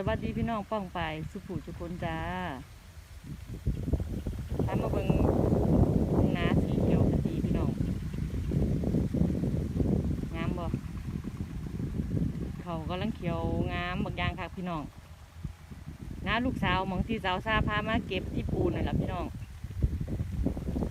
สวัสดีพี่น้องป้องไปสุภูทุคนจ้าทามมาเบิงนาสีเขียวสีพี่น้อง งามบ่เขากำลังเขียวงามบักอยางค่ะพี่น้องน้าลูกสาวมองที่สาวซาพามาเก็บที่ปูนนั่นแหละพี่น้อง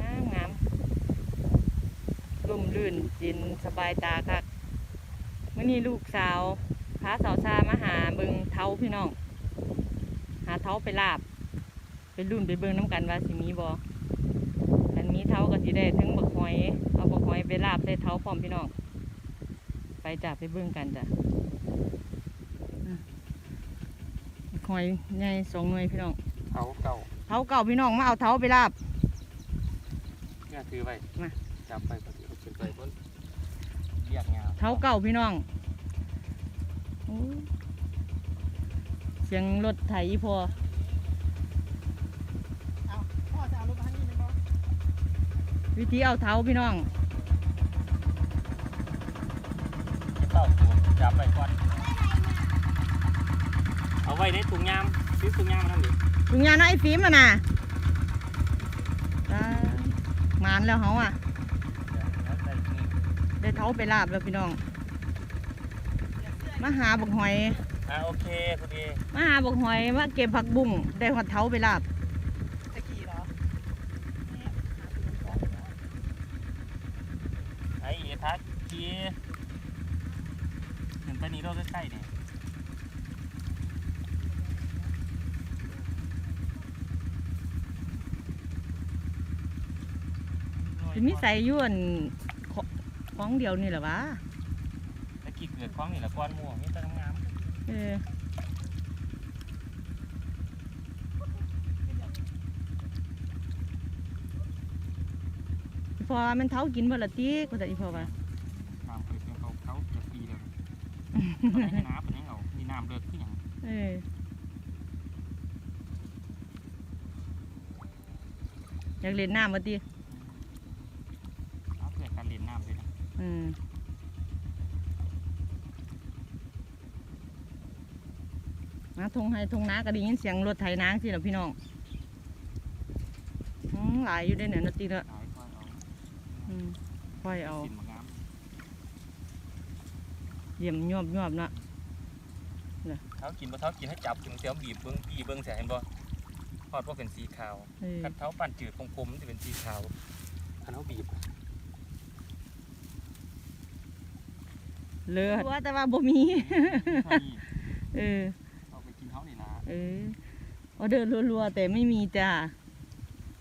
งามงามร่มรื่นเย็นสบายตาค่ะเมื่อนี้ลูกสาว พาสาวซามาหาเบิงเท้าพี่น้อง หาเท้าไปลาบ ไปรุ่นไปเบิงน้ำกันว่าสิมีบออันมีเท้าก็สิได้ถึงบักหอย เอาบักหอยไปลาบใส่เท้าพร้อมพี่น้อง ไปจ้ะไปเบิงกันจ้ะอะบักหอยใหญ่สองหน่วยพี่น้องเขาเก่าเท้าเก่าพี่น้องมาเอาเท้าไปลาบเนี่ยถือไปมาจับไปก็ถือขึ้นไปบนเรียกงาเท้าเก่าพี่น้องโอ้ย เสียงรถไถอีพอเอาพ่อจะเอารถมาให้นี่ไหมบอสวิธีเอาเท้าพี่น้องเต่าตัวจับไปก่อน เอาไว้ในถุงยามซื้อถุงยามมาทำดิถุงยางน้อยฟิล์มอะนะอ่าหมานแล้วเขาอะเดี๋ยวแล้วใส่นี่ได้เท้าไปลาบแล้วพี่น้อง มาหาบักหอย อ่าโอเคพอดีมาหาบักหอยมาเก็บผักบุ้งได้หัดเท้าไปลาบจะขี่เหรอไอ้เอทักทีถึงไปนี้เราใกล้ๆเนี่ยเป็นนิสัยอยวนของของเดียวนี่แหละวะ ตะกี้เกิดคล้องนี่แหละก้อนม่วงนี่ตะงามเออพอมันเท้ากินบ่ละตีก็แต่อีพอว่าน้ำเคยเป็นเขาเขาเกือบปีแล้วให้น้ำเป็นยังเอามีน้ำเลือดขึ้นอย่างเอออยากเล่นน้ำมาตีเอาเกิดการเล่นน้ำเลยนะอืมมา ทงให้ทงนาก็ได้ยินเสียงรถไถนางสิล่ะพี่น้องอืมหลายอยู่ได้เนี่ยนาตีละหลายก้อนเอาอืมค่อยเอาสินมางามเยี่ยมยวบยวบๆเนาะเท้ากินบ่เท้ากินให้จับถึงเสียวบีบเบิ้งบีบเบิ้งเสียเห็นบ่ทอดว่าเป็นสีขาวเออกัดเท้าปั่นจืดคมๆมันจะเป็นสีขาวคันเท้าบีบเลือดว่าแต่ว่าบ่มีเท่านี้เออเอาไปกิน เท้านี่ละเออออเดอร์รัวๆแต่ไม่มีจ้า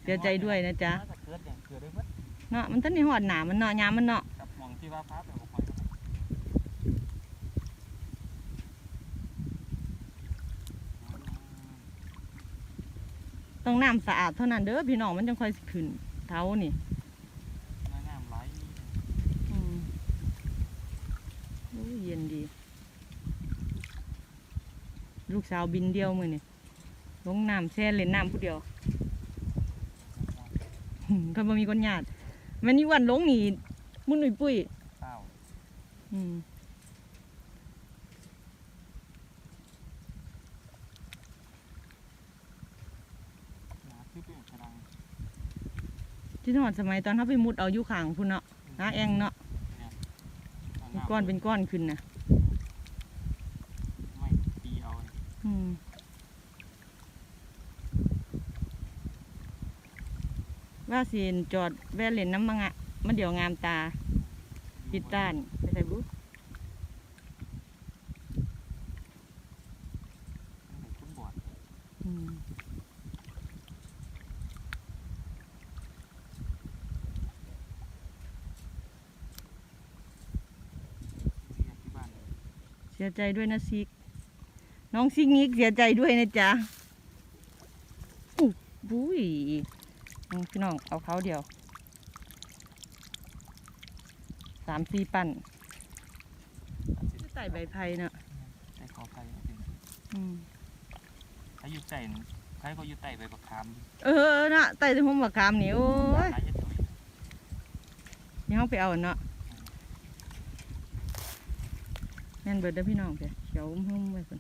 เสียใจด้วยนะจ๊ะถ้าเกิดอย่างเกิดได้เบิดเนาะมันต้นในหอดหนามันเนาะยามมันเนาะกับหมองที่ว่าฟ้าเป็นบ่ค่อยต้องน้ำสะอาดเท่านั้นเด้อพี่น้องมันจังค่อยสิขึ้นเท้านี่น้ำน้ำไหล อืมโอ้ยเย็นดี ลูก สาวบินเดียวมือนี่ลงน้ำแช่เล่นน้ำผู้เดียวก็บ่มีคนญาติแมันนี่วันลงนี่มุนหนุ่ยปุ้ยเต้าอืมหนาคือเป็นกระดังที่นอนสมัยตอนเขาไปมุดเอาอยู่ข้างพุ่นเนาะหาแองเนาะเอาก้อนเป็นก้อนขึ้นนะ ไม่ตีเอา อืม ว่าสิจอดแวะเล่นน้ำมังอะมันเดี๋ยวงามตา ปิดต้านไปใส่บุ๊ขึ้นบอดอืมเรียกที่บ้านเสียใจด้วยนะซิก น้องซิกนิกเสียใจด้วยนะจ๊ะอู้บุ้ยน้องพี่น้องเอาเขาเดียว สามสี่ปั่นใส่ใบไผ่เนาะใส่ขอไฟเอาเป็นอืมถ้าอยู่ใต้ใครก็อยู่ใต้ใบบักขาม เออเนาะใต้ที่ผมบักขามนี่โอ้ยหลายจะตุยยังเอาไปเอาเนาะแม่นเบิดเด้อพี่น้องเด้อเขียวหุ้มๆไว้คน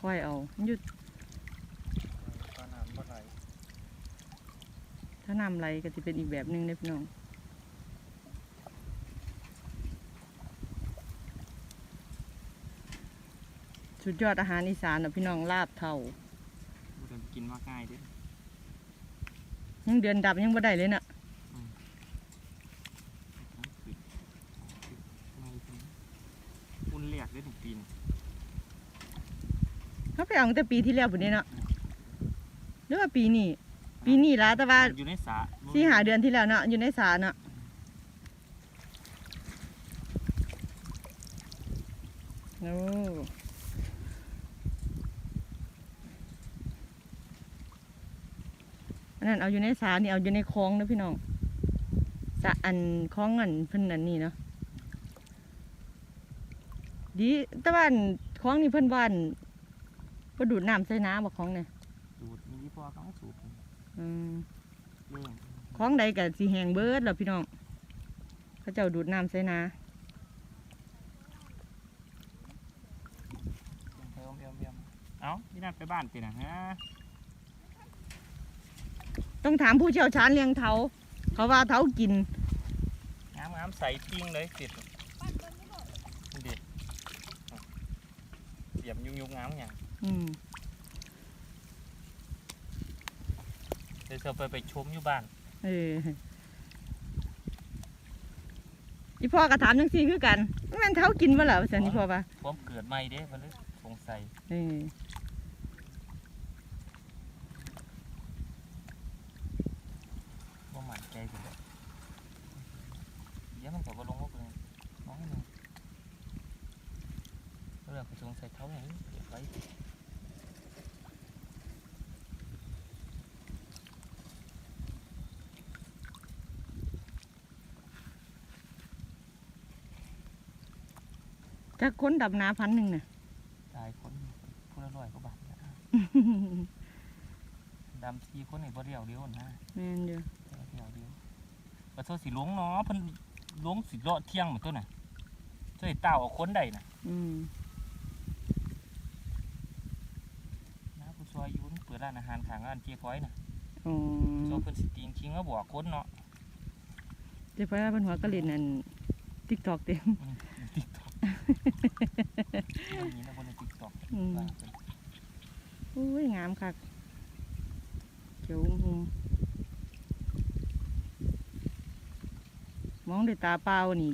ค่อยเอามันอยู่ปลาน้ำบ่ไหลถ้าน้ำไหลก็จะเป็นอีกแบบหนึงเด้อพี่น้องสุดยอดอาหารอีสานนะพี่น้องลาบเท่าบ่ได้กินว่าง่ายเด้อยังเดือนดับยังบ่ได้เลยน่ะ ทั้งคืนไม่ถึงอุ่นแหลกได้ถึงปีน เขาไปเอาตั้งแต่ปีที่แล้วปุ่นนี้เนาะหรือว่าปีนี้ ปีนี้ละแต่ว่าอยู่ในสระสี่หาเดือนที่แล้วเนาะอยู่ในสาเนาะโอ้อันนั้นเอาอยู่ในสานี่เอาอยู่ในคลองนะพี่น้องสะอันคลองอันเพิ่นอันนี้เนาะดีแต่ว่าอันคลองนี่เพิ่นบ้าน ก็ดูดน้ำใส่น้ำบ่คลองเนี่ยสูตรมียี่ปัวเขาสูตรอืมเรื่องคลองใดกับสีแหงเบิดแล้วพี่น้องเขาเจ้าดูดน้ำใส่นาเพิ่มเพิ่มเพิ่มเอ้าพี่นัดไปบ้านตินะฮะต้องถามผู้เชี่ยวชาญเลี้ยงเทาเขาว่าเทากินงามงามใส่ปิ้งเลยติดเด็ดเสียบยุ่งยุ่งงามอย่างอืม เดี๋ยวเราไปไปชมอยู่บ้านเอออีพ่อก็ถามจังซี่คือกันแม่นเทากินบ่ล่ะว่าซั่นอีพ่อว่าพร้อมเกิดใหม่เด้มันเลยสงสัยเออ ว่าหมันใจสิเด้อเดี๋ยวมันก็บ่ลงมาเลยน้อยหนึงเรื่องไปสงสัยเท่าไหร่เก็บไว้ จักคนดับนาพันหนึ่งน่ะตายคนผู้ละร้อยกว่าบาทนะดำทีคนไหนบ่เดียวเดียวนะแม่นอยู่เดียวเดียวเดียวขอโทษสิหลวงเนาะเพิ่นหลวงสิเลาะเที่ยงเหมือนตัวน่ะช่วยเต่าเอาคนใดน่ะอืมนะผู้ซอยอยุ่นเปิดร้านอาหารขางร้านเจี๊ยพอยน่ะอ๋อซอยเพิ่นสิตีนคิงก็บอกคนเนาะเดี๋ยวพ่อเป็นหัวกะเล่นนั่น TikTok เต็มติ๊กต็อก นี่นะบนในติ๊กต็อกอืมอุ้ยงามคักเขียวหุมมองด้วยตาเปล่านี่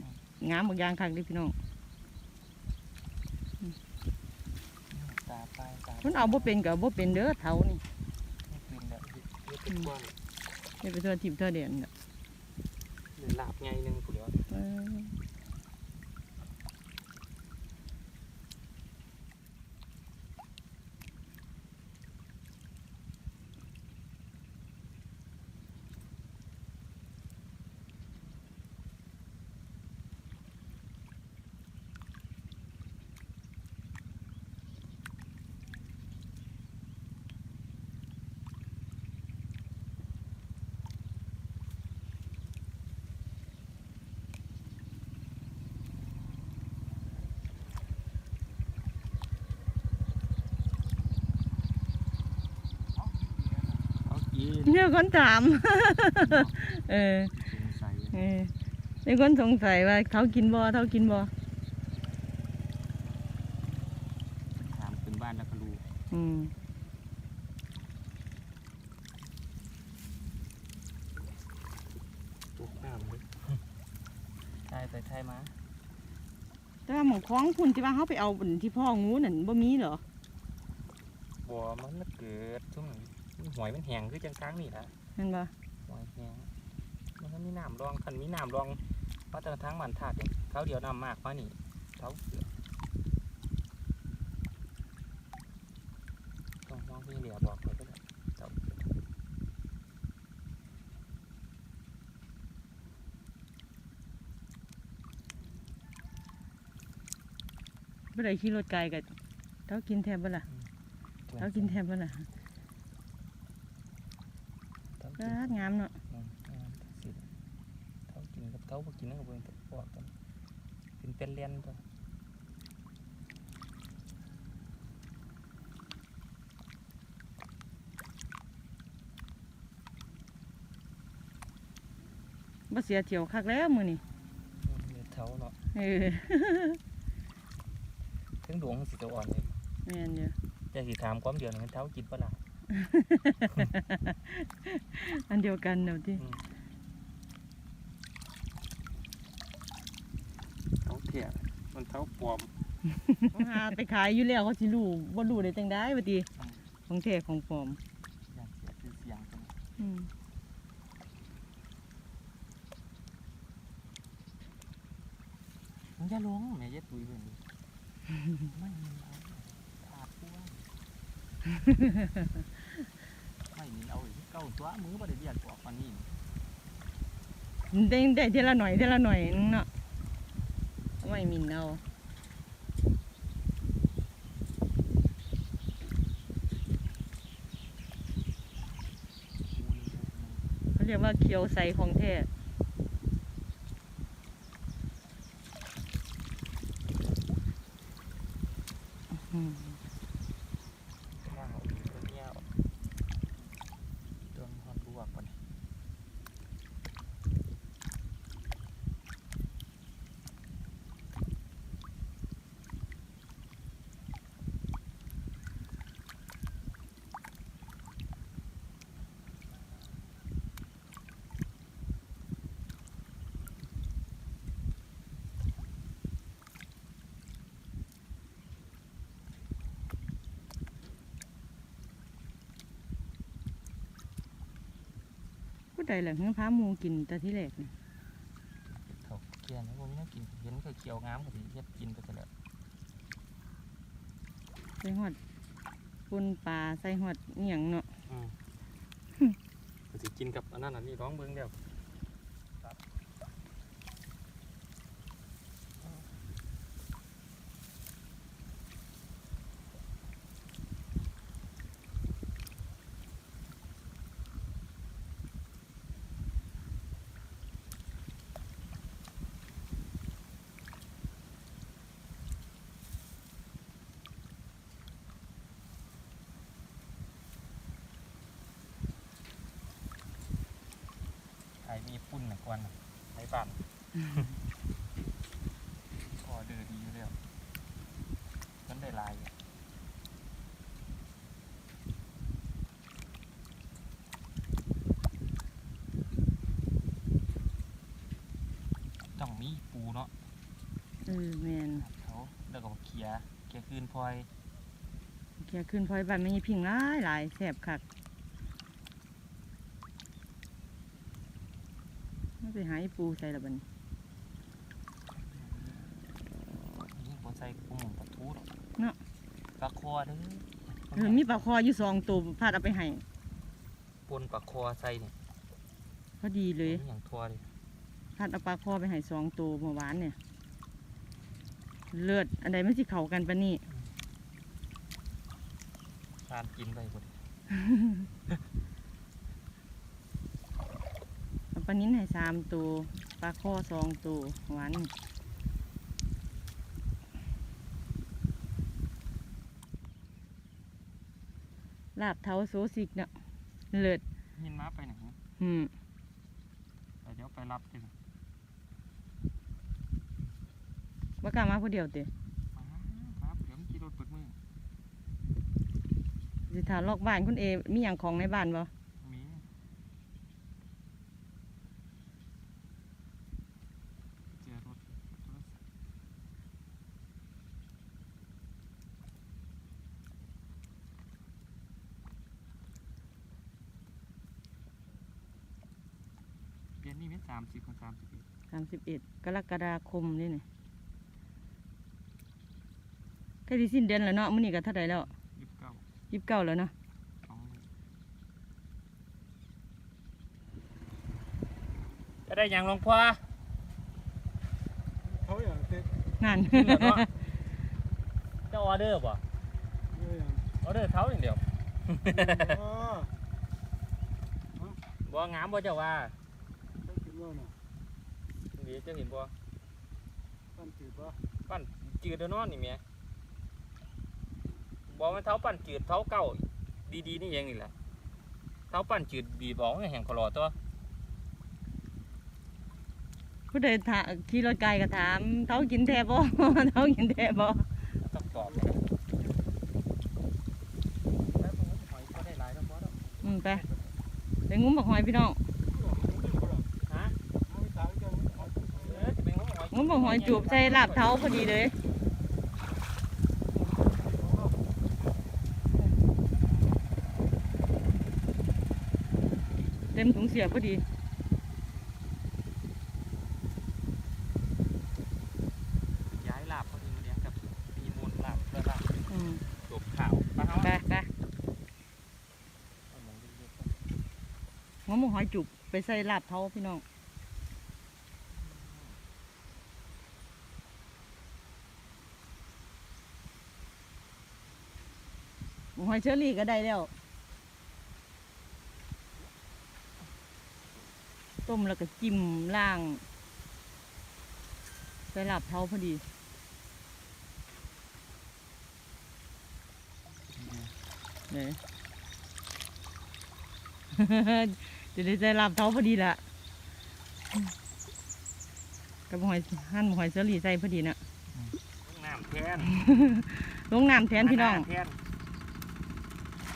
งามบางอย่างคักเดิพี่น้องตาปลายตามันเอาบ่เป็นกับบ่เป็นเด้อเท่านี่ไม่เป็นแล้วเยอะเป็นกว้างไม่ไปทั่วทิพย์ทั่วเดียนน่ะหรือลาบไงนึงผู้เดียว เออเขากินเนี่ยคนถาม เออสงสัยเออมีคนสงสัยว่าเขากินบ่เท่ากินบ่ถามขึ้นบ้านแล้วก็รู้อืมตุ๊กน้ำเลยใช่ไปใช่มาแต่ว่าหมองคล้องพุ่นที่ว่าเขาไปเอาบนที่พ่องูนั่นบ่มีเหรอ บัวมันน่ะเกิดช่วงนี้ หอยมันแห้งคือจังค้างนี่ละเห็นบ่หอยแห้งมันก็มีน้ำรองคันมีน้ำรองมาแต่ละทางมันถาดเนี่ยเขาเดียวน้ำมากมานี่เขาเสือต้องมองพี่เหลียบอกเลยก็ได้เขาบ่ได้ขี่รถไกลกันเท่ากินแทบบ่ล่ะเท่ากินแทบบ่ล่ะเน่างามเนาะเขากินกับเขาพวกกินกับเบิ่งตะปอกกันเป็นเป็นเลียนตัวบ่เสียเที่ยวคักแล้วมือนี่เท้าเนาะเออถึงดวงสิตะอ่อนเลยแม่นเยอะจะสิถามความเดือดเห็นเท้ากินปะล่ะ อันเดียวกันเดี๋ยวที่เท้าเถี่ยมันเท้าปลอมหาไปขายอยู่แล้วเขาสิรู้บ่รู้ได้จังได๋ว่าติอืมของแท้ของปลอมอย่างเสียคือเสียงจังอืมมันจะลงแม่เย็ดตุยแบบนี้ไม่มีเอาขาดพ่วงไม่มีเอาอีกเก้าตัว มือบ่ได้เรียกออกปานนี้ได้ได้เทละหน่อยเทละหน่อยนึงเนาะไม่มินเอาเขาเรียกว่าเคียวใสของแท้อืม ข้าวตัวเนี้ยโดนความลวกปะเนี่ย ผู้ใดล่ะเฮือพาหมูกินแต่ที่แรกนี่เขาเกลียนนะผมไม่น่ากินเห็นก็เขียวงามก็สิเฮ็ดกินไปซะแล้วใส่หอดปุนปลาใส่หอดเอียงเนาะอืมก็สิกินกับอันนั้นอันนี้ร้องเบิ่งเดียวไอ้ มีปุ่นน่ะกวนน่ะในบ้านพอเดือดีอยู่แล้วมันได้หลายอยู่ต้องมีปูเนาะเออแมนเขาแล้วก็เขียเขียคืนพลอยเคียขึ้นพลอยบ้านไม่ยพิงหลายหลายแสบคัก ไม่ไปหาไอ้ปูใส่ละบัดนนี่บ่ใส่กุ้งปลาทูหรอกเนาะปลาคอเด้อเออมีปลาคออยู่สองตัวพาดเอาไปให้ปนปลาคอใส่นี่พอดีเลยอย่างทัวเลยพาดเอาปลาคอไปให้สองตัวเมื่อวานเนี่ย เลือดอันใดไม่สิเข้ากันปะนี่ทานกินไปหมด เอาปลานิ้นให้สามตัวปลาคอสองตัวเมื่อวานนี่ลาบเท้าโซสิกเนาะเลือดหินม้าไปไหนอืมแต่เดี๋ยวไปรับถึงว่ากล้ามาผู้เดียวเตะครับเดี๋ยวมันขี่รถเปิดมือสิถาลอกบ้านคุณเอมีอย่างของในบ้านบ่ มีเจอรถ เปลี่ยนนี่เป็นสามสิบกับสามสิบเอ็ดสามสิบเอ็ดกรกฎาคมนี่นี่ใกล้ที่สิ้นเดือนแล้วเนาะมื้อนี้ก็เท่าไหร่แล้วยี่สิบเก้ายี่สิบเก้าแล้วเนาะสองจะได้ยังหลวงพ่อเขาอย่างเต็กนั่นขึ้นแล้วเนาะจะออเดอร์ป่ะเยอะอย่างออเดอร์เท้าอย่างเดียวอ๋อบ่งามบ่เจ้าว่าต้องกิ นว่าน่ะเดี๋ยวเจ้าเห็นบ่ปั้นจืดปะปั้นจืดเด้อนอนนี่แหม่บ่แม่นเท้าปั้นจืดเท้าเก่าดีๆนี่เองนี่แหละเท้าปั้นจืดบีบออกแห่งคลอตัวผู้ใดถาขี่รถไกลก็ถามเท้ากินแท้บ่เท้ากินแท้บ่ต้องตอบเลยแล้วผมก็หอยก็ได้หลายแล้วพอแล้วอืมไปไปงุ้มบักหอยพี่น้อง ฮะ เอาไปตากกันเอา เออจะเป็นหอย งุ้มบักหอยจูบใส่ลาบเท้าพอดีเลยเต็มถุงเสียพอดีย้ายลาบพอดีมาเลี้ยงกับมีมูลลาบเพื่อลาบอืมจบข่าวปะเฮาไปไปเอาหมองเล็กงุ้มบักหอยจูบไปใส่ลาบเท้าพี่น้อง อยเชอรี่ก็ได้แล้ว ต้มแล้วก็จิ้มล่างใส่ลาบเท้าพอดีเนี่ยจะได้ใส่ลาบเท้าพอดีละกับหอยหั่นหอยเชอรี่ใส่พอดีนะๆน้ำแทนลงน้ำแทนพี่น้องแทน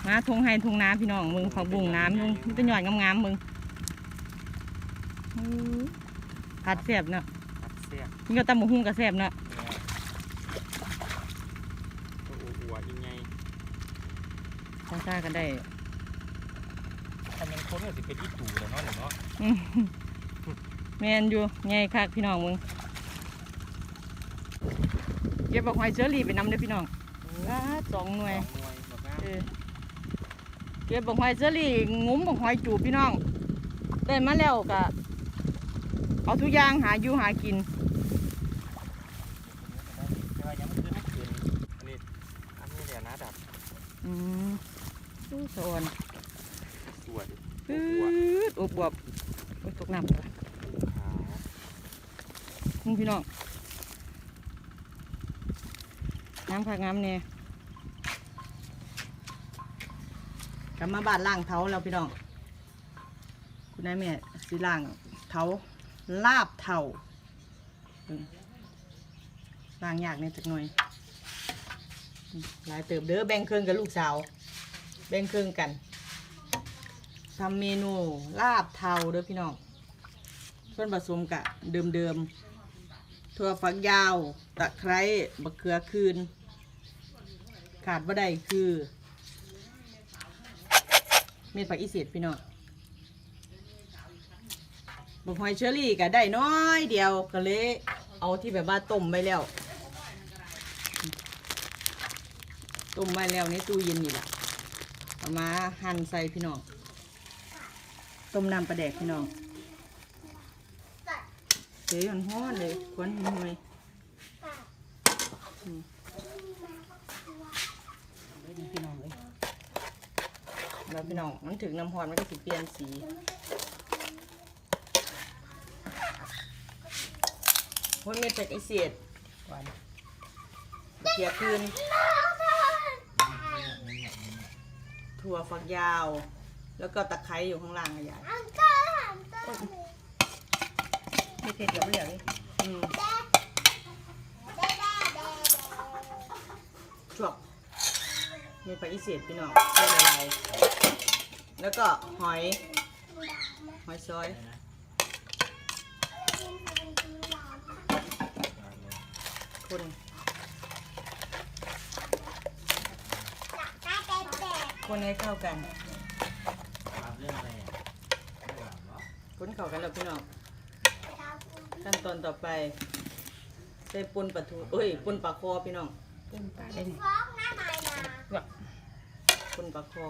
มาทงไฮทงน้ำพี่น้องมึงผักบุ้งน้ำมึงมันเป็นหยอดงามๆมึงอื้อผัดแซ่บเนาะผัดเสียบนี่ก็ตำหมูหุ้งก็แซ่บเนาะตัวอัวๆอีไงซ่าๆก็ได้ถ้ามันคนก็สิเป็นอีตู่แล้วเนาะเนาะอื้อแมนอยู่ไงคักพี่น้องมึงเก็บบักหอยเชอรี่ไปนำเด้อพี่น้องว้าสองหน่วยสองหน่วยแบบนั้นเออ เก็บบักหอยเชอรี่งุ้มบักหอยจูบพี่น้อง ได้มาแล้วก็เอาทุกอย่างหาอยู่หากินแต่ว่ายังไม่คือนักเกินอันนี้อันนี้แหละนะดับอืมอู้สะออนสวยปื๊อัวดอบวบโอ้ยตกน้ำขาวมึงพี่น้องน้ำผักน้ำเนี่ย กลับมาบ้านล่างเท้าแล้วพี่น้อง คุณนายแม่สิล่างเท้าลาบเท้าล่างยากเนี่ยจักหน่อยหลายเติบเด้อแบ่งเครื่องกับลูกสาว แบ่งเครื่องกันทำเมนูลาบเทาเด้อพี่น้องส่วนผสมกะเดิมๆถั่วฝักยาว ตะไคร้บะเขือคืน ขาดบ่ได้คือ ม็ดผักอีเสียดพี่น้องบกหอยเชอรี่ก็ได้น้อยเดียวก็เลยเอาที่แบบว่าต้มไว้แล้ว ต้มไว้แล้วในตู้เย็นนี่แหละเอามาหั่นใส่พี่น้อง ต้มน้ำปลาแดกพี่น้องเดี๋ยวมันฮ้อนเลยควันหน่วยอืมเอาไว้ดีพี่น้องเลยแล้ว พี่น้อง มันถึงน้ำฮ้อนมันก็สิเปลี่ยนสีโอ้ยเม็ดเป็ดไอเสียดหวานเกียคืนถั่วฝักยาว แล้วก็ตะไคร้อยู่ข้างล่างอะยายไม่เผ็ดกับไม่เหลือเลยอืมจวบ มีปลาอีเสียดพี่น้องใส่ละลายแล้วก็หอย หอยซอยคนคนให้เข้ากันคนเข้ากันแล้วพี่น้องขั้นตอนต่อไปใส่ปุนปลาทูเอ้ยปุนปลาคอพี่น้องปุนปลาได้นี่ว่ะปุ นปลาคอ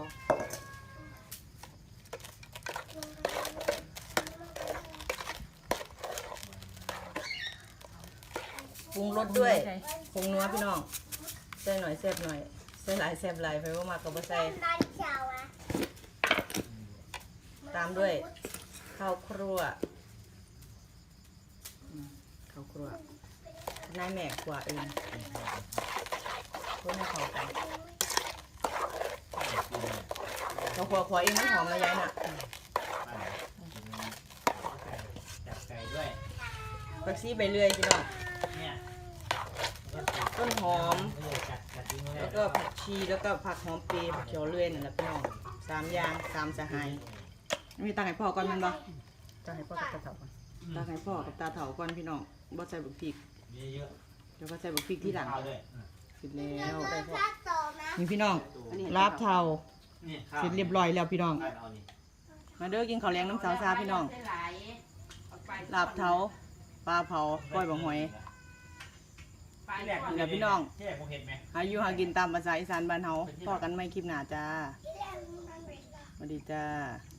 ปรุงรสด้วยปรุงนัวพี่น้องใส่หน่อยแซ่บหน่อยใส่หลายแซ่บหลายไปว่ามากก็บ่ใส่ตามด้วยข้าวครัวอืมข้าวครัวนายแม่ครัวเองคนให้เข้ากัน ข้าวครัวครัวเองมันหอมนะยายน่ะจับไก่ด้วยผักชีใบเลื่อยพี่น้องเนี่ยต้นหอม แล้วก็ผักชีแล้วก็ผักหอมเปรย์ผักเขียวเลื่อยนั่นแหละพี่น้องสามอย่างสามสหายมีตังให้พ่อก่อนแมันบ่ตังให้พ่อกับตาเถาก่อนตังให้พ่อกับตาเถาก่อนพี่น้องบ่ใส่บุกพริกเยอะแล้วก็ใส่บุกพริกที่หลังข้าวด้วยเสร็จแล้วได้พ่อถ้าโต นะนี่พี่น้องลาบเทานี่เสร็จเรียบร้อยแล้วพี่น้องเอานี่มาเด้อกินข้าวแรงน้ำสาวซาพี่น้องลาบเทาปลาเผาก้อยบะหอยนี่แหละพี่น้องที่แรกผมเห็นไหมหาอยู่หากินตามภาษาอีสานบ้านเฮาพอกันไม่คลิปหน้าจ้าสวัสดีจ้าเ